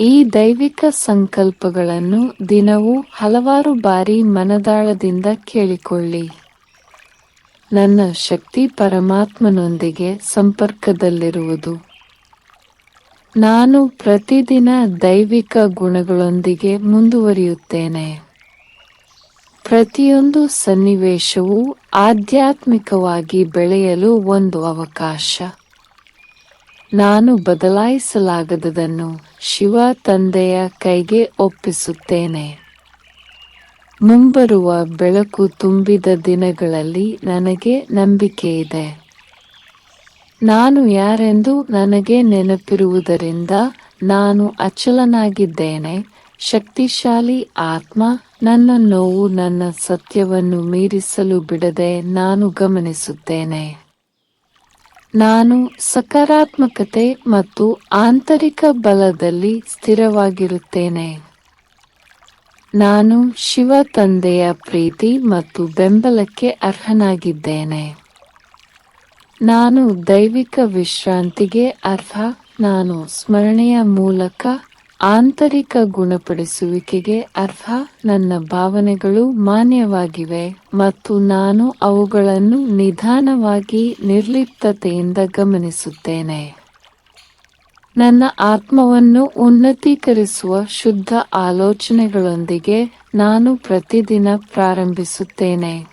ಈ ದೈವಿಕ ಸಂಕಲ್ಪಗಳನ್ನು ದಿನವೂ ಹಲವಾರು ಬಾರಿ ಮನದಾಳದಿಂದ ಕೇಳಿಕೊಳ್ಳಿ. ನನ್ನ ಶಕ್ತಿ ಪರಮಾತ್ಮನೊಂದಿಗೆ ಸಂಪರ್ಕದಲ್ಲಿರುವುದು. ನಾನು ಪ್ರತಿದಿನ ದೈವಿಕ ಗುಣಗಳೊಂದಿಗೆ ಮುಂದುವರಿಯುತ್ತೇನೆ. ಪ್ರತಿಯೊಂದು ಸನ್ನಿವೇಶವೂ ಆಧ್ಯಾತ್ಮಿಕವಾಗಿ ಬೆಳೆಯಲು ಒಂದು ಅವಕಾಶ. ನಾನು ಬದಲಾಯಿಸಲಾಗದದನ್ನು ಶಿವ ತಂದೆಯ ಕೈಗೆ ಒಪ್ಪಿಸುತ್ತೇನೆ. ಮುಂಬರುವ ಬೆಳಕು ತುಂಬಿದ ದಿನಗಳಲ್ಲಿ ನನಗೆ ನಂಬಿಕೆಯಿದೆ ನಾನು ಯಾರೆಂದು ನನಗೆ ನೆನಪಿರುವುದರಿಂದ ನಾನು ಅಚಲನಾಗಿದ್ದೇನೆ. ಶಕ್ತಿಶಾಲಿ ಆತ್ಮ ನನ್ನ ನೋವು ನನ್ನ ಸತ್ಯವನ್ನು ಮೀರಿಸಲು ಬಿಡದೆ ನಾನು ಗಮನಿಸುತ್ತೇನೆ. ನಾನು ಸಕಾರಾತ್ಮಕತೆ ಮತ್ತು ಆಂತರಿಕ ಬಲದಲ್ಲಿ ಸ್ಥಿರವಾಗಿರುತ್ತೇನೆ. ನಾನು ಶಿವ ತಂದೆಯ ಪ್ರೀತಿ ಮತ್ತು ಬೆಂಬಲಕ್ಕೆ ಅರ್ಹನಾಗಿದ್ದೇನೆ. ನಾನು ದೈವಿಕ ವಿಶ್ರಾಂತಿಗೆ ಅರ್ಹ, ನಾನು ಸ್ಮರಣೆಯ ಮೂಲಕ ಆಂತರಿಕ ಗುಣಪಡಿಸುವಿಕೆಗೆ ಅರ್ಹ ನನ್ನ ಭಾವನೆಗಳು ಮಾನ್ಯವಾಗಿವೆ ಮತ್ತು ನಾನು ಅವುಗಳನ್ನು ನಿಧಾನವಾಗಿ ನಿರ್ಲಿಪ್ತತೆಯಿಂದ ಗಮನಿಸುತ್ತೇನೆ. ನನ್ನ ಆತ್ಮವನ್ನು ಉನ್ನತೀಕರಿಸುವ ಶುದ್ಧ ಆಲೋಚನೆಗಳೊಂದಿಗೆ ನಾನು ಪ್ರತಿದಿನ ಪ್ರಾರಂಭಿಸುತ್ತೇನೆ.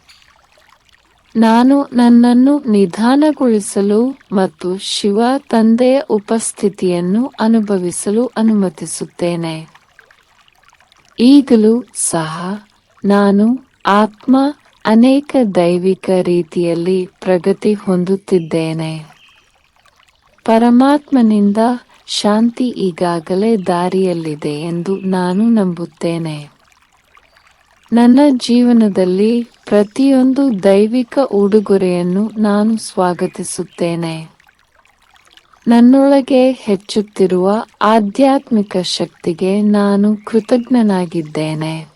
ನಾನು ನನ್ನನ್ನು ನಿಧಾನಗೊಳಿಸಲು ಮತ್ತು ಶಿವ ತಂದೆಯ ಉಪಸ್ಥಿತಿಯನ್ನು ಅನುಭವಿಸಲು ಅನುಮತಿಸುತ್ತೇನೆ. ಈಗಲೂ ಸಹ ನಾನು ಆತ್ಮ ಅನೇಕ ದೈವಿಕ ರೀತಿಯಲ್ಲಿ ಪ್ರಗತಿ ಹೊಂದುತ್ತಿದ್ದೇನೆ. ಪರಮಾತ್ಮನಿಂದ ಶಾಂತಿ ಈಗಾಗಲೇ ದಾರಿಯಲ್ಲಿದೆ ಎಂದು ನಾನು ನಂಬುತ್ತೇನೆ. ನನ್ನ ಜೀವನದಲ್ಲಿ ಪ್ರತಿಯೊಂದು ದೈವಿಕ ಉಡುಗೊರೆಯನ್ನು ನಾನು ಸ್ವಾಗತಿಸುತ್ತೇನೆ. ನನ್ನೊಳಗೆ ಹೆಚ್ಚುತ್ತಿರುವ ಆಧ್ಯಾತ್ಮಿಕ ಶಕ್ತಿಗೆ ನಾನು ಕೃತಜ್ಞನಾಗಿದ್ದೇನೆ.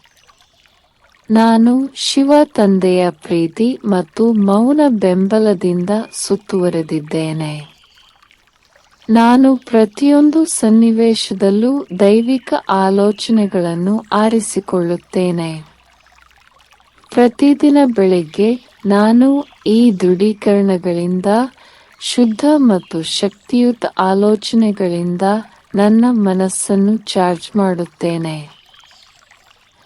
ನಾನು ಶಿವ ತಂದೆಯ ಪ್ರೀತಿ ಮತ್ತು ಮೌನ ಬೆಂಬಲದಿಂದ ಸುತ್ತುವರೆದಿದ್ದೇನೆ. ನಾನು ಪ್ರತಿಯೊಂದು ಸನ್ನಿವೇಶದಲ್ಲೂ ದೈವಿಕ ಆಲೋಚನೆಗಳನ್ನು ಆರಿಸಿಕೊಳ್ಳುತ್ತೇನೆ. ಪ್ರತಿದಿನ ಬೆಳಿಗ್ಗೆ ನಾನು ಈ ದೃಢೀಕರಣಗಳಿಂದ ಶುದ್ಧ ಮತ್ತು ಶಕ್ತಿಯುತ ಆಲೋಚನೆಗಳಿಂದ ನನ್ನ ಮನಸ್ಸನ್ನು ಚಾರ್ಜ್ ಮಾಡುತ್ತೇನೆ.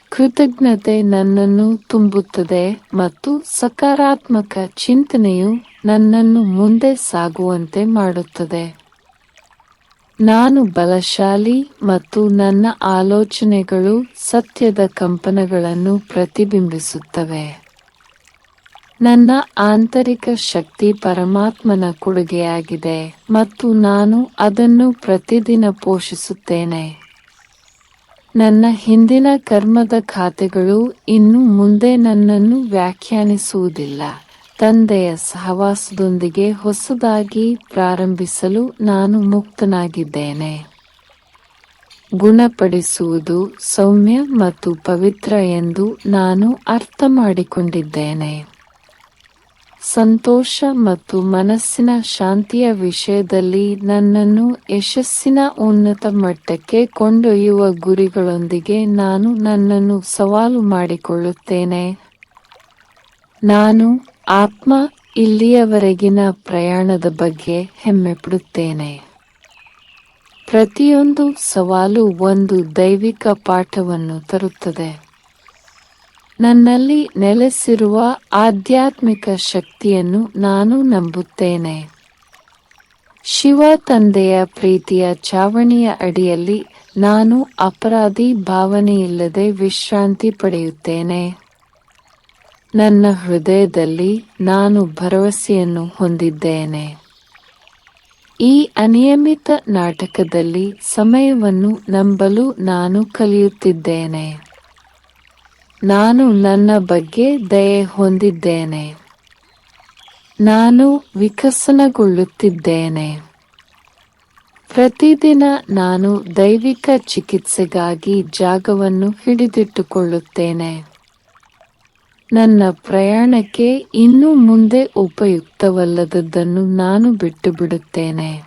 ಕೃತಜ್ಞತೆ ನನ್ನನ್ನು ತುಂಬುತ್ತದೆ ಮತ್ತು ಸಕಾರಾತ್ಮಕ ಚಿಂತನೆಯು ನನ್ನನ್ನು ಮುಂದೆ ಸಾಗುವಂತೆ ಮಾಡುತ್ತದೆ. ನಾನು ಬಲಶಾಲಿ ಮತ್ತು ನನ್ನ ಆಲೋಚನೆಗಳು ಸತ್ಯದ ಕಂಪನಗಳನ್ನು ಪ್ರತಿಬಿಂಬಿಸುತ್ತವೆ. ನನ್ನ ಆಂತರಿಕ ಶಕ್ತಿ ಪರಮಾತ್ಮನ ಕೊಡುಗೆಯಾಗಿದೆ ಮತ್ತು ನಾನು ಅದನ್ನು ಪ್ರತಿದಿನ ಪೋಷಿಸುತ್ತೇನೆ. ನನ್ನ ಹಿಂದಿನ ಕರ್ಮದ ಖಾತೆಗಳು ಇನ್ನು ಮುಂದೆ ನನ್ನನ್ನು ವ್ಯಾಖ್ಯಾನಿಸುವುದಿಲ್ಲ. ತಂದೆಯ ಸಹವಾಸದೊಂದಿಗೆ ಹೊಸದಾಗಿ ಪ್ರಾರಂಭಿಸಲು ನಾನು ಮುಕ್ತನಾಗಿದ್ದೇನೆ. ಗುಣಪಡಿಸುವುದು ಸೌಮ್ಯ ಮತ್ತು ಪವಿತ್ರ ಎಂದು ನಾನು ಅರ್ಥ ಮಾಡಿಕೊಂಡಿದ್ದೇನೆ ಸಂತೋಷ ಮತ್ತು ಮನಸ್ಸಿನ ಶಾಂತಿಯ ವಿಷಯದಲ್ಲಿ ನನ್ನನ್ನು ಯಶಸ್ಸಿನ ಉನ್ನತ ಮಟ್ಟಕ್ಕೆ ಕೊಂಡೊಯ್ಯುವ ಗುರಿಗಳೊಂದಿಗೆ ನಾನು ನನ್ನನ್ನು ಸವಾಲು ಮಾಡಿಕೊಳ್ಳುತ್ತೇನೆ. ನಾನು ಆತ್ಮ ಇಲ್ಲಿಯವರೆಗಿನ ಪ್ರಯಾಣದ ಬಗ್ಗೆ ಹೆಮ್ಮೆಪಡುತ್ತೇನೆ ಪ್ರತಿಯೊಂದು ಸವಾಲು ಒಂದು ದೈವಿಕ ಪಾಠವನ್ನು ತರುತ್ತದೆ. ನನ್ನಲ್ಲಿ ನೆಲೆಸಿರುವ ಆಧ್ಯಾತ್ಮಿಕ ಶಕ್ತಿಯನ್ನು ನಾನು ನಂಬುತ್ತೇನೆ. ಶಿವ ತಂದೆಯ ಪ್ರೀತಿಯ ಚಾವಣಿಯ ಅಡಿಯಲ್ಲಿ ನಾನು ಅಪರಾಧಿ ಭಾವನೆಯಿಲ್ಲದೆ ವಿಶ್ರಾಂತಿ ಪಡೆಯುತ್ತೇನೆ. ನನ್ನ ಹೃದಯದಲ್ಲಿ ನಾನು ಭರವಸೆಯನ್ನು ಹೊಂದಿದ್ದೇನೆ. ಈ ಅನಿಯಮಿತ ನಾಟಕದಲ್ಲಿ ಸಮಯವನ್ನು ನಂಬಲು ನಾನು ಕಲಿಯುತ್ತಿದ್ದೇನೆ. ನಾನು ನನ್ನ ಬಗ್ಗೆ ದಯೆ ಹೊಂದಿದ್ದೇನೆ. ನಾನು ವಿಕಸನಗೊಳ್ಳುತ್ತಿದ್ದೇನೆ. ಪ್ರತಿದಿನ ನಾನು ದೈವಿಕ ಚಿಕಿತ್ಸೆಗಾಗಿ ಜಾಗವನ್ನು ಹಿಡಿದಿಟ್ಟುಕೊಳ್ಳುತ್ತೇನೆ. ನನ್ನ ಪ್ರಯಾಣಕ್ಕೆ ಇನ್ನು ಮುಂದೆ ಉಪಯುಕ್ತವಲ್ಲದದ್ದನ್ನು ನಾನು ಬಿಟ್ಟು ಬಿಡುತ್ತೇನೆ.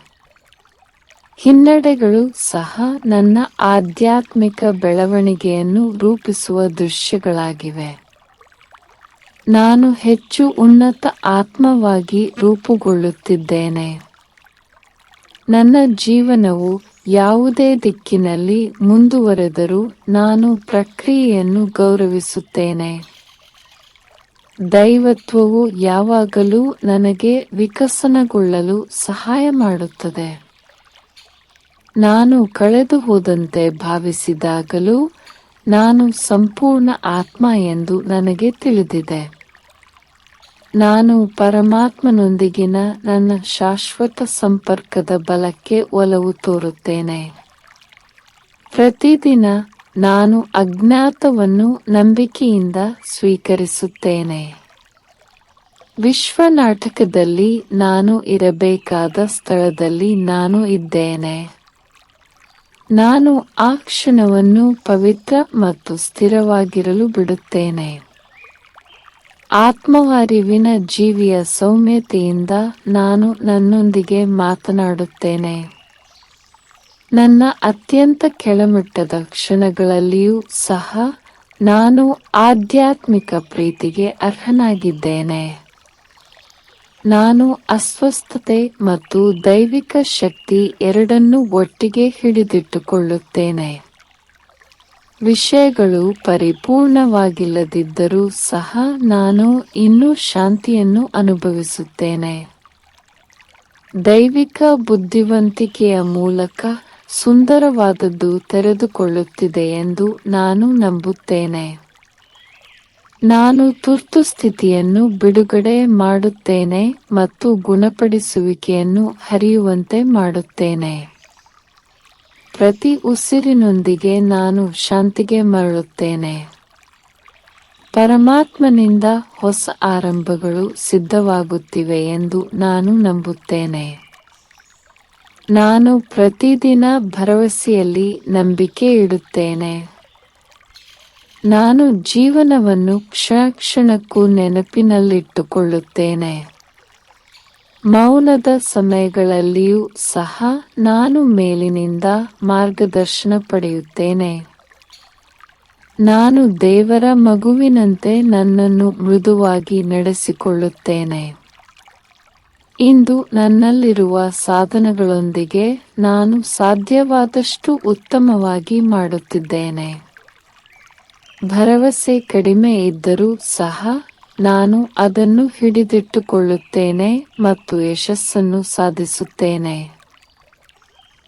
ಹಿನ್ನಡೆಗಳು ಸಹ ನನ್ನ ಆಧ್ಯಾತ್ಮಿಕ ಬೆಳವಣಿಗೆಯನ್ನು ರೂಪಿಸುವ ದೃಶ್ಯಗಳಾಗಿವೆ. ನಾನು ಹೆಚ್ಚು ಉನ್ನತ ಆತ್ಮವಾಗಿ ರೂಪುಗೊಳ್ಳುತ್ತಿದ್ದೇನೆ. ನನ್ನ ಜೀವನವು ಯಾವುದೇ ದಿಕ್ಕಿನಲ್ಲಿ ಮುಂದುವರೆದರೂ ನಾನು ಪ್ರಕ್ರಿಯೆಯನ್ನು ಗೌರವಿಸುತ್ತೇನೆ. ದೈವತ್ವವು ಯಾವಾಗಲೂ ನನಗೆ ವಿಕಸನಗೊಳ್ಳಲು ಸಹಾಯ ಮಾಡುತ್ತದೆ. ನಾನು ಕಳೆದು ಹೋದಂತೆ ಭಾವಿಸಿದಾಗಲೂ ನಾನು ಸಂಪೂರ್ಣ ಆತ್ಮ ಎಂದು ನನಗೆ ತಿಳಿದಿದೆ. ನಾನು ಪರಮಾತ್ಮನೊಂದಿಗಿನ ನನ್ನ ಶಾಶ್ವತ ಸಂಪರ್ಕದ ಬಲಕ್ಕೆ ಒಲವು ತೋರುತ್ತೇನೆ. ಪ್ರತಿದಿನ ನಾನು ಅಜ್ಞಾತವನ್ನು ನಂಬಿಕೆಯಿಂದ ಸ್ವೀಕರಿಸುತ್ತೇನೆ. ವಿಶ್ವ ನಾಟಕದಲ್ಲಿ ನಾನು ಇರಬೇಕಾದ ಸ್ಥಳದಲ್ಲಿ ನಾನು ಇದ್ದೇನೆ. ನಾನು ಆ ಕ್ಷಣವನ್ನು ಪವಿತ್ರ ಮತ್ತು ಸ್ಥಿರವಾಗಿರಲು ಬಿಡುತ್ತೇನೆ. ಆತ್ಮವಾರಿವಿನ ಜೀವಿಯ ಸೌಮ್ಯತೆಯಿಂದ ನಾನು ನನ್ನೊಂದಿಗೆ ಮಾತನಾಡುತ್ತೇನೆ. ನನ್ನ ಅತ್ಯಂತ ಕೆಳಮಟ್ಟದ ಕ್ಷಣಗಳಲ್ಲಿಯೂ ಸಹ ನಾನು ಆಧ್ಯಾತ್ಮಿಕ ಪ್ರೀತಿಗೆ ಅರ್ಹನಾಗಿದ್ದೇನೆ. ನಾನು ಅಸ್ವಸ್ಥತೆ ಮತ್ತು ದೈವಿಕ ಶಕ್ತಿ ಎರಡನ್ನೂ ಒಟ್ಟಿಗೆ ಹಿಡಿದಿಟ್ಟುಕೊಳ್ಳುತ್ತೇನೆ. ವಿಷಯಗಳು ಪರಿಪೂರ್ಣವಾಗಿಲ್ಲದಿದ್ದರೂ ಸಹ ನಾನು ಇನ್ನೂ ಶಾಂತಿಯನ್ನು ಅನುಭವಿಸುತ್ತೇನೆ. ದೈವಿಕ ಬುದ್ಧಿವಂತಿಕೆಯ ಮೂಲಕ ಸುಂದರವಾದದ್ದು ತೆರೆದುಕೊಳ್ಳುತ್ತಿದೆ ಎಂದು ನಾನು ನಂಬುತ್ತೇನೆ. ನಾನು ತುರ್ತು ಸ್ಥಿತಿಯನ್ನು ಬಿಡುಗಡೆ ಮಾಡುತ್ತೇನೆ ಮತ್ತು ಗುಣಪಡಿಸುವಿಕೆಯನ್ನು ಹರಿಯುವಂತೆ ಮಾಡುತ್ತೇನೆ. ಪ್ರತಿ ಉಸಿರಿನೊಂದಿಗೆ ನಾನು ಶಾಂತಿಗೆ ಮರಳುತ್ತೇನೆ. ಪರಮಾತ್ಮನಿಂದ ಹೊಸ ಆರಂಭಗಳು ಸಿದ್ಧವಾಗುತ್ತಿವೆ ಎಂದು ನಾನು ನಂಬುತ್ತೇನೆ. ನಾನು ಪ್ರತಿದಿನ ಭರವಸೆಯಲ್ಲಿ ನಂಬಿಕೆ ಇಡುತ್ತೇನೆ. ನಾನು ಜೀವನವನ್ನು ಕ್ಷಣ ಕ್ಷಣಕ್ಕೂ ನೆನಪಿನಲ್ಲಿಟ್ಟುಕೊಳ್ಳುತ್ತೇನೆ. ಮೌನದ ಸಮಯಗಳಲ್ಲಿಯೂ ಸಹ ನಾನು ಮೇಲಿನಿಂದ ಮಾರ್ಗದರ್ಶನ ಪಡೆಯುತ್ತೇನೆ. ನಾನು ದೇವರ ಮಗುವಿನಂತೆ ನನ್ನನ್ನು ಮೃದುವಾಗಿ ನಡೆಸಿಕೊಳ್ಳುತ್ತೇನೆ. ಇಂದು ನನ್ನಲ್ಲಿರುವ ಸಾಧನಗಳೊಂದಿಗೆ ನಾನು ಸಾಧ್ಯವಾದಷ್ಟು ಉತ್ತಮವಾಗಿ ಮಾಡುತ್ತಿದ್ದೇನೆ. ಭರವಸೆ ಕಡಿಮೆ ಇದ್ದರೂ ಸಹ ನಾನು ಅದನ್ನು ಹಿಡಿದಿಟ್ಟುಕೊಳ್ಳುತ್ತೇನೆ ಮತ್ತು ಯಶಸ್ಸನ್ನು ಸಾಧಿಸುತ್ತೇನೆ.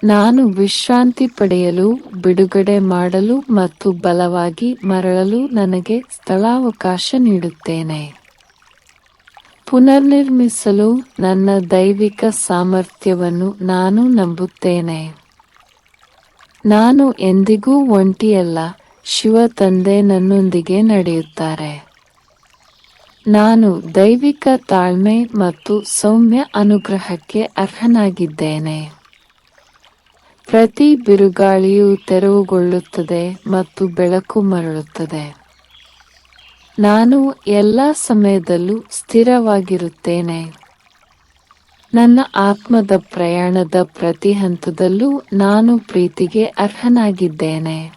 ನಾನು ವಿಶ್ರಾಂತಿ ಪಡೆಯಲು, ಬಿಡುಗಡೆ ಮಾಡಲು ಮತ್ತು ಬಲವಾಗಿ ಮರಳಲು ನನಗೆ ಸ್ಥಳಾವಕಾಶ ನೀಡುತ್ತೇನೆ. ಪುನರ್ನಿರ್ಮಿಸಲು ನನ್ನ ದೈವಿಕ ಸಾಮರ್ಥ್ಯವನ್ನು ನಾನು ನಂಬುತ್ತೇನೆ. ನಾನು ಎಂದಿಗೂ ಒಂಟಿಯಲ್ಲ, ಶಿವ ತಂದೆ ನನ್ನೊಂದಿಗೆ ನಡೆಯುತ್ತಾರೆ. ನಾನು ದೈವಿಕ ತಾಳ್ಮೆ ಮತ್ತು ಸೌಮ್ಯ ಅನುಗ್ರಹಕ್ಕೆ ಅರ್ಹನಾಗಿದ್ದೇನೆ. ಪ್ರತಿ ಬಿರುಗಾಳಿಯು ತೆರವುಗೊಳ್ಳುತ್ತದೆ ಮತ್ತು ಬೆಳಕು ಮರಳುತ್ತದೆ. ನಾನು ಎಲ್ಲ ಸಮಯದಲ್ಲೂ ಸ್ಥಿರವಾಗಿರುತ್ತೇನೆ. ನನ್ನ ಆತ್ಮದ ಪ್ರಯಾಣದ ಪ್ರತಿ ಹಂತದಲ್ಲೂ ನಾನು ಪ್ರೀತಿಗೆ ಅರ್ಹನಾಗಿದ್ದೇನೆ.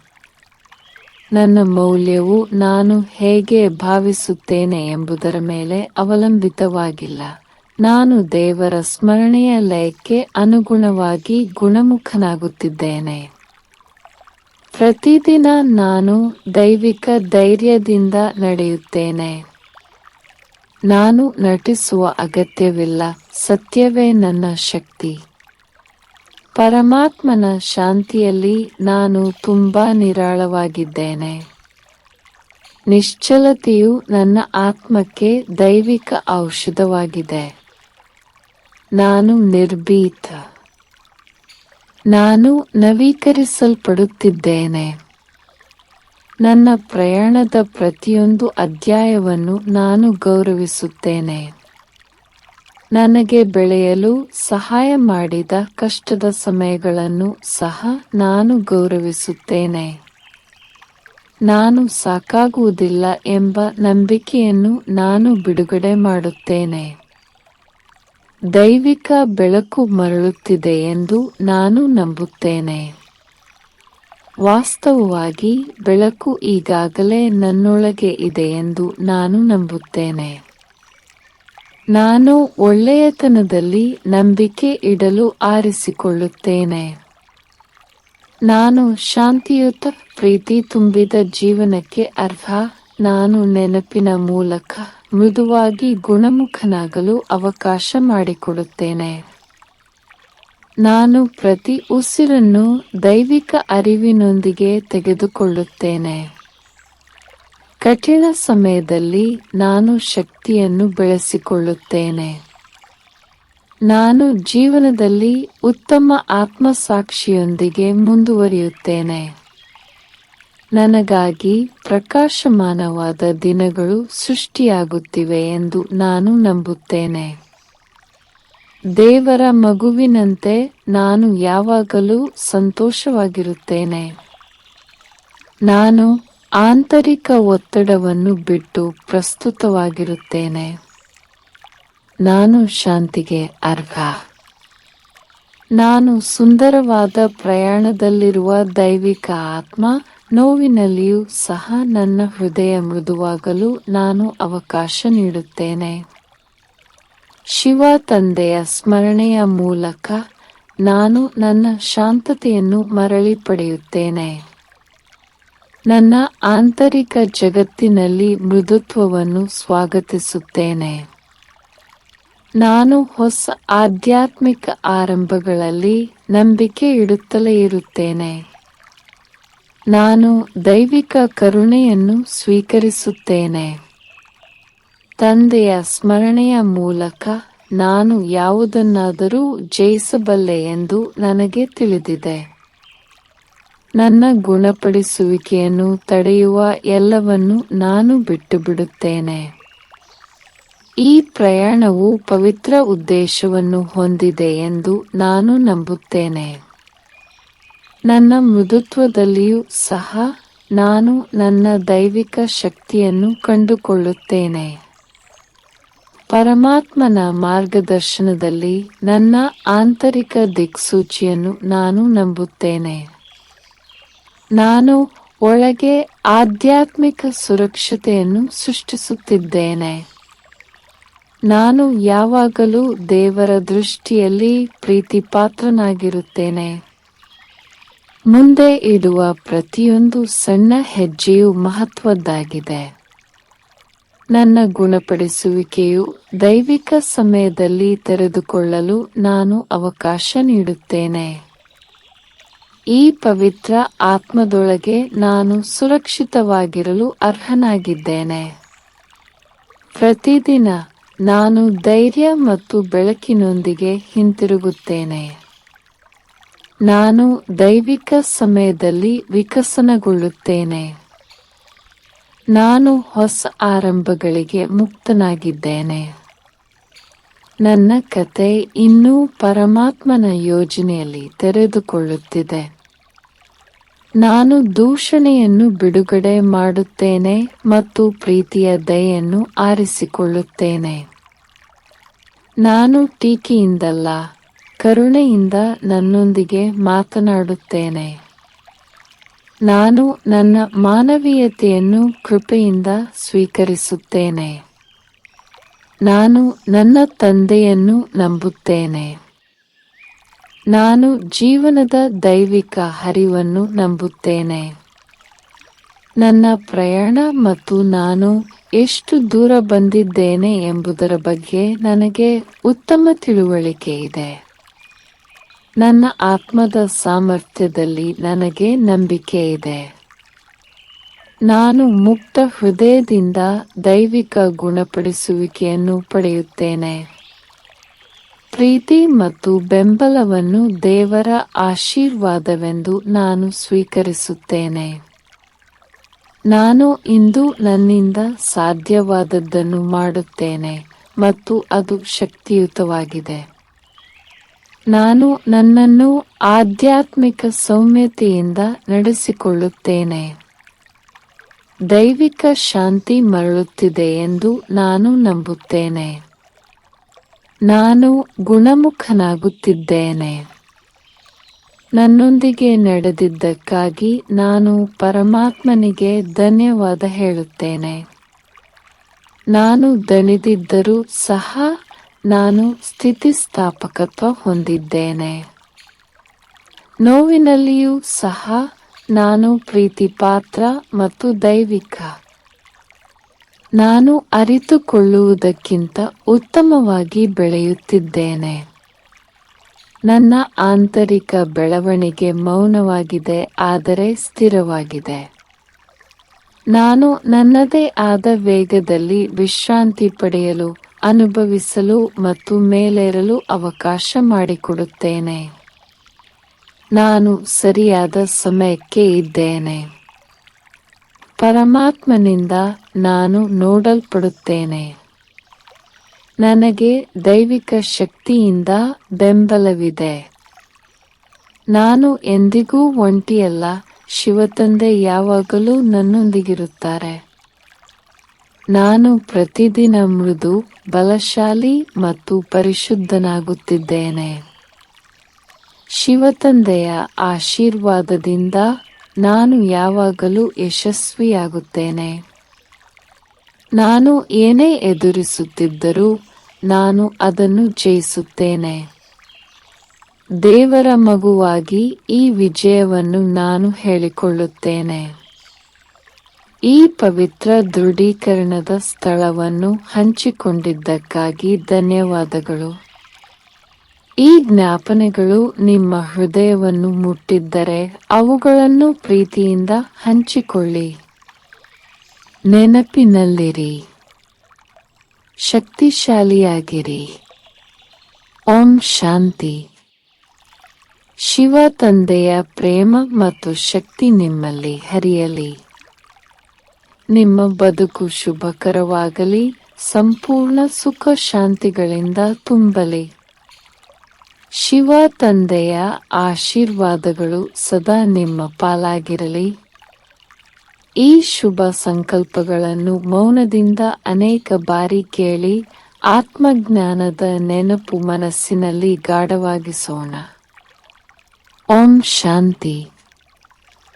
ನನ್ನ ಮೌಲ್ಯವು ನಾನು ಹೇಗೆ ಭಾವಿಸುತ್ತೇನೆ ಎಂಬುದರ ಮೇಲೆ ಅವಲಂಬಿತವಾಗಿಲ್ಲ. ನಾನು ದೇವರ ಸ್ಮರಣೆಯ ಲಯಕ್ಕೆ ಅನುಗುಣವಾಗಿ ಗುಣಮುಖನಾಗುತ್ತಿದ್ದೇನೆ. ಪ್ರತಿದಿನ ನಾನು ದೈವಿಕ ಧೈರ್ಯದಿಂದ ನಡೆಯುತ್ತೇನೆ. ನಾನು ನಟಿಸುವ ಅಗತ್ಯವಿಲ್ಲ, ಸತ್ಯವೇ ನನ್ನ ಶಕ್ತಿ. ಪರಮಾತ್ಮನ ಶಾಂತಿಯಲ್ಲಿ ನಾನು ತುಂಬ ನಿರಾಳವಾಗಿದ್ದೇನೆ. ನಿಶ್ಚಲತೆಯು ನನ್ನ ಆತ್ಮಕ್ಕೆ ದೈವಿಕ ಔಷಧವಾಗಿದೆ. ನಾನು ನಿರ್ಭೀತ. ನಾನು ನವೀಕರಿಸಲ್ಪಡುತ್ತಿದ್ದೇನೆ. ನನ್ನ ಪ್ರಯಾಣದ ಪ್ರತಿಯೊಂದು ಅಧ್ಯಾಯವನ್ನು ನಾನು ಗೌರವಿಸುತ್ತೇನೆ. ನನಗೆ ಬೆಳೆಯಲು ಸಹಾಯ ಮಾಡಿದ ಕಷ್ಟದ ಸಮಯಗಳನ್ನು ಸಹ ನಾನು ಗೌರವಿಸುತ್ತೇನೆ. ನಾನು ಸಾಕಾಗುವುದಿಲ್ಲ ಎಂಬ ನಂಬಿಕೆಯನ್ನು ನಾನು ಬಿಡುಗಡೆ ಮಾಡುತ್ತೇನೆ. ದೈವಿಕ ಬೆಳಕು ಮರಳುತ್ತಿದೆ ಎಂದು ನಾನು ನಂಬುತ್ತೇನೆ. ವಾಸ್ತವವಾಗಿ ಬೆಳಕು ಈಗಾಗಲೇ ನನ್ನೊಳಗೆ ಇದೆ ಎಂದು ನಾನು ನಂಬುತ್ತೇನೆ. ನಾನು ಒಳ್ಳೆಯತನದಲ್ಲಿ ನಂಬಿಕೆ ಇಡಲು ಆರಿಸಿಕೊಳ್ಳುತ್ತೇನೆ. ನಾನು ಶಾಂತಿಯುತ, ಪ್ರೀತಿ ತುಂಬಿದ ಜೀವನಕ್ಕೆ ಅರ್ಹ, ನಾನು ನೆನಪಿನ ಮೂಲಕ ಮೃದುವಾಗಿ ಗುಣಮುಖನಾಗಲು ಅವಕಾಶ ಮಾಡಿಕೊಡುತ್ತೇನೆ. ನಾನು ಪ್ರತಿ ಉಸಿರನ್ನು ದೈವಿಕ ಅರಿವಿನೊಂದಿಗೆ ತೆಗೆದುಕೊಳ್ಳುತ್ತೇನೆ. ಕಠಿಣ ಸಮಯದಲ್ಲಿ ನಾನು ಶಕ್ತಿಯನ್ನು ಬೆಳೆಸಿಕೊಳ್ಳುತ್ತೇನೆ. ನಾನು ಜೀವನದಲ್ಲಿ ಉತ್ತಮ ಆತ್ಮಸಾಕ್ಷಿಯೊಂದಿಗೆ ಮುಂದುವರಿಯುತ್ತೇನೆ. ನನಗಾಗಿ ಪ್ರಕಾಶಮಾನವಾದ ದಿನಗಳು ಸೃಷ್ಟಿಯಾಗುತ್ತಿವೆ ಎಂದು ನಾನು ನಂಬುತ್ತೇನೆ. ದೇವರ ಮಗುವಿನಂತೆ ನಾನು ಯಾವಾಗಲೂ ಸಂತೋಷವಾಗಿರುತ್ತೇನೆ. ನಾನು ಆಂತರಿಕ ಒತ್ತಡವನ್ನು ಬಿಟ್ಟು ಪ್ರಸ್ತುತವಾಗಿರುತ್ತೇನೆ. ನಾನು ಶಾಂತಿಗೆ ಅರ್ಹ. ನಾನು ಸುಂದರವಾದ ಪ್ರಯಾಣದಲ್ಲಿರುವ ದೈವಿಕ ಆತ್ಮ ನೋವಿನಲ್ಲಿಯೂ ಸಹ ನನ್ನ ಹೃದಯ ಮೃದುವಾಗಲು ನಾನು ಅವಕಾಶ ನೀಡುತ್ತೇನೆ. ಶಿವ ತಂದೆಯ ಸ್ಮರಣೆಯ ಮೂಲಕ ನಾನು ನನ್ನ ಶಾಂತತೆಯನ್ನು ಮರಳಿ ಪಡೆಯುತ್ತೇನೆ. ನನ್ನ ಆಂತರಿಕ ಜಗತ್ತಿನಲ್ಲಿ ಮೃದುತ್ವವನ್ನು ಸ್ವಾಗತಿಸುತ್ತೇನೆ. ನಾನು ಹೊಸ ಆಧ್ಯಾತ್ಮಿಕ ಆರಂಭಗಳಲ್ಲಿ ನಂಬಿಕೆ ಇಡುತ್ತಲೇ ಇರುತ್ತೇನೆ. ನಾನು ದೈವಿಕ ಕರುಣೆಯನ್ನು ಸ್ವೀಕರಿಸುತ್ತೇನೆ. ತಂದೆಯ ಸ್ಮರಣೆಯ ಮೂಲಕ ನಾನು ಯಾವುದನ್ನಾದರೂ ಜಯಿಸಬಲ್ಲೆ ಎಂದು ನನಗೆ ತಿಳಿದಿದೆ. ನನ್ನ ಗುಣಪಡಿಸುವಿಕೆಯನ್ನು ತಡೆಯುವ ಎಲ್ಲವನ್ನು ನಾನು ಬಿಟ್ಟು ಬಿಡುತ್ತೇನೆ ಈ ಪ್ರಯಾಣವು ಪವಿತ್ರ ಉದ್ದೇಶವನ್ನು ಹೊಂದಿದೆ ಎಂದು ನಾನು ನಂಬುತ್ತೇನೆ. ನನ್ನ ಮೃದುತ್ವದಲ್ಲಿಯೂ ಸಹ ನಾನು ನನ್ನ ದೈವಿಕ ಶಕ್ತಿಯನ್ನು ಕಂಡುಕೊಳ್ಳುತ್ತೇನೆ. ಪರಮಾತ್ಮನ ಮಾರ್ಗದರ್ಶನದಲ್ಲಿ ನನ್ನ ಆಂತರಿಕ ದಿಕ್ಸೂಚಿಯನ್ನು ನಾನು ನಂಬುತ್ತೇನೆ. ನಾನು ಒಳಗೆ ಆಧ್ಯಾತ್ಮಿಕ ಸುರಕ್ಷತೆಯನ್ನು ಸೃಷ್ಟಿಸುತ್ತಿದ್ದೇನೆ. ನಾನು ಯಾವಾಗಲೂ ದೇವರ ದೃಷ್ಟಿಯಲ್ಲಿ ಪ್ರೀತಿಪಾತ್ರನಾಗಿರುತ್ತೇನೆ. ಮುಂದೆ ಇಡುವ ಪ್ರತಿಯೊಂದು ಸಣ್ಣ ಹೆಜ್ಜೆಯು ಮಹತ್ವದ್ದಾಗಿದೆ. ನನ್ನ ಗುಣಪಡಿಸುವಿಕೆಯು ದೈವಿಕ ಸಮಯದಲ್ಲಿ ತೆರೆದುಕೊಳ್ಳಲು ನಾನು ಅವಕಾಶ ನೀಡುತ್ತೇನೆ. ಈ ಪವಿತ್ರ ಆತ್ಮದೊಳಗೆ ನಾನು ಸುರಕ್ಷಿತವಾಗಿರಲು ಅರ್ಹನಾಗಿದ್ದೇನೆ. ಪ್ರತಿದಿನ ನಾನು ಧೈರ್ಯ ಮತ್ತು ಬೆಳಕಿನೊಂದಿಗೆ ಹಿಂತಿರುಗುತ್ತೇನೆ. ನಾನು ದೈವಿಕ ಸಮಯದಲ್ಲಿ ವಿಕಸನಗೊಳ್ಳುತ್ತೇನೆ. ನಾನು ಹೊಸ ಆರಂಭಗಳಿಗೆ ಮುಕ್ತನಾಗಿದ್ದೇನೆ. ನನ್ನ ಕತೆ ಇನ್ನೂ ಪರಮಾತ್ಮನ ಯೋಜನೆಯಲ್ಲಿ ತೆರೆದುಕೊಳ್ಳುತ್ತಿದೆ. ನಾನು ದೂಷಣೆಯನ್ನು ಬಿಡುಗಡೆ ಮಾಡುತ್ತೇನೆ ಮತ್ತು ಪ್ರೀತಿಯ ದಯೆಯನ್ನು ಆರಿಸಿಕೊಳ್ಳುತ್ತೇನೆ. ನಾನು ಟೀಕೆಯಿಂದಲ್ಲ ಕರುಣೆಯಿಂದ ನನ್ನೊಂದಿಗೆ ಮಾತನಾಡುತ್ತೇನೆ. ನಾನು ನನ್ನ ಮಾನವೀಯತೆಯನ್ನು ಕೃಪೆಯಿಂದ ಸ್ವೀಕರಿಸುತ್ತೇನೆ. ನಾನು ನನ್ನ ತಂದೆಯನ್ನು ನಂಬುತ್ತೇನೆ. ನಾನು ಜೀವನದ ದೈವಿಕ ಹರಿವನ್ನು ನಂಬುತ್ತೇನೆ. ನನ್ನ ಪ್ರಯಾಣ ಮತ್ತು ನಾನು ಎಷ್ಟು ದೂರ ಬಂದಿದ್ದೇನೆ ಎಂಬುದರ ಬಗ್ಗೆ ನನಗೆ ಉತ್ತಮ ತಿಳುವಳಿಕೆ ಇದೆ. ನನ್ನ ಆತ್ಮದ ಸಾಮರ್ಥ್ಯದಲ್ಲಿ ನನಗೆ ನಂಬಿಕೆ ಇದೆ. ನಾನು ಮುಕ್ತ ಹೃದಯದಿಂದ ದೈವಿಕ ಗುಣಪಡಿಸುವಿಕೆಯನ್ನು ಪಡೆಯುತ್ತೇನೆ. ಪ್ರೀತಿ ಮತ್ತು ಬೆಂಬಲವನ್ನು ದೇವರ ಆಶೀರ್ವಾದವೆಂದು ನಾನು ಸ್ವೀಕರಿಸುತ್ತೇನೆ. ನಾನು ಇಂದು ನನ್ನಿಂದ ಸಾಧ್ಯವಾದದ್ದನ್ನು ಮಾಡುತ್ತೇನೆ ಮತ್ತು ಅದು ಶಕ್ತಿಯುತವಾಗಿದೆ. ನಾನು ನನ್ನನ್ನು ಆಧ್ಯಾತ್ಮಿಕ ಸೌಮ್ಯತೆಯಿಂದ ನಡೆಸಿಕೊಳ್ಳುತ್ತೇನೆ. ದೈವಿಕ ಶಾಂತಿ ಮರಳುತ್ತಿದೆ ಎಂದು ನಾನು ನಂಬುತ್ತೇನೆ. ನಾನು ಗುಣಮುಖನಾಗುತ್ತಿದ್ದೇನೆ. ನನ್ನೊಂದಿಗೆ ನಡೆದಿದ್ದಕ್ಕಾಗಿ ನಾನು ಪರಮಾತ್ಮನಿಗೆ ಧನ್ಯವಾದ ಹೇಳುತ್ತೇನೆ. ನಾನು ದಣಿದಿದ್ದರೂ ಸಹ ನಾನು ಸ್ಥಿತಿಸ್ಥಾಪಕತ್ವ ಹೊಂದಿದ್ದೇನೆ. ನೋವಿನಲ್ಲಿಯೂ ಸಹ ನಾನು ಪ್ರೀತಿಪಾತ್ರ ಮತ್ತು ದೈವಿಕ. ನಾನು ಅರಿತುಕೊಳ್ಳುವುದಕ್ಕಿಂತ ಉತ್ತಮವಾಗಿ ಬೆಳೆಯುತ್ತಿದ್ದೇನೆ. ನನ್ನ ಆಂತರಿಕ ಬೆಳವಣಿಗೆ ಮೌನವಾಗಿದೆ, ಆದರೆ ಸ್ಥಿರವಾಗಿದೆ. ನಾನು ನನ್ನದೇ ಆದ ವೇಗದಲ್ಲಿ ವಿಶ್ರಾಂತಿ ಪಡೆಯಲು ಅನುಭವಿಸಲು ಮತ್ತು ಮೇಲೇರಲು ಅವಕಾಶ ಮಾಡಿಕೊಡುತ್ತೇನೆ. ನಾನು ಸರಿಯಾದ ಸಮಯಕ್ಕೆ ಇದ್ದೇನೆ. ಪರಮಾತ್ಮನಿಂದ ನಾನು ನೋಡಲ್ಪಡುತ್ತೇನೆ. ನನಗೆ ದೈವಿಕ ಶಕ್ತಿಯಿಂದ ಬೆಂಬಲವಿದೆ. ನಾನು ಎಂದಿಗೂ ಒಂಟಿಯಲ್ಲ, ಶಿವತಂದೆ ಯಾವಾಗಲೂ ನನ್ನೊಂದಿಗಿರುತ್ತಾರೆ. ನಾನು ಪ್ರತಿದಿನ ಮೃದು, ಬಲಶಾಲಿ ಮತ್ತು ಪರಿಶುದ್ಧನಾಗುತ್ತಿದ್ದೇನೆ. ಶಿವತಂದೆಯ ಆಶೀರ್ವಾದದಿಂದ ನಾನು ಯಾವಾಗಲೂ ಯಶಸ್ವಿಯಾಗುತ್ತೇನೆ. ನಾನು ಏನೇ ಎದುರಿಸುತ್ತಿದ್ದರೂ ನಾನು ಅದನ್ನು ಜಯಿಸುತ್ತೇನೆ. ದೇವರ ಮಗುವಾಗಿ ಈ ವಿಜಯವನ್ನು ನಾನು ಹೇಳಿಕೊಳ್ಳುತ್ತೇನೆ. ಈ ಪವಿತ್ರ ದೃಢೀಕರಣದ ಸ್ಥಳವನ್ನು ಹಂಚಿಕೊಂಡಿದ್ದಕ್ಕಾಗಿ ಧನ್ಯವಾದಗಳು. ಈ ಜ್ಞಾಪನೆಗಳು ನಿಮ್ಮ ಹೃದಯವನ್ನು ಮುಟ್ಟಿದ್ದರೆ ಅವುಗಳನ್ನು ಪ್ರೀತಿಯಿಂದ ಹಂಚಿಕೊಳ್ಳಿ. ನೆನಪಿನಲ್ಲಿರಿ. ಶಕ್ತಿಶಾಲಿಯಾಗಿರಿ. ಓಂ ಶಾಂತಿ. ಶಿವ ತಂದೆಯ ಪ್ರೇಮ ಮತ್ತು ಶಕ್ತಿ ನಿಮ್ಮಲ್ಲಿ ಹರಿಯಲಿ. ನಿಮ್ಮ ಬದುಕು ಶುಭಕರವಾಗಲಿ, ಸಂಪೂರ್ಣ ಸುಖ ಶಾಂತಿಗಳಿಂದ ತುಂಬಲಿ. ಶಿವ ತಂದೆಯ ಆಶೀರ್ವಾದಗಳು ಸದಾ ನಿಮ್ಮ ಪಾಲಾಗಿರಲಿ. ಈ ಶುಭ ಸಂಕಲ್ಪಗಳನ್ನು ಮೌನದಿಂದ ಅನೇಕ ಬಾರಿ ಕೇಳಿ ಆತ್ಮಜ್ಞಾನದ ನೆನಪು ಮನಸ್ಸಿನಲ್ಲಿ ಗಾಢವಾಗಿಸೋಣ. ಓಂ ಶಾಂತಿ.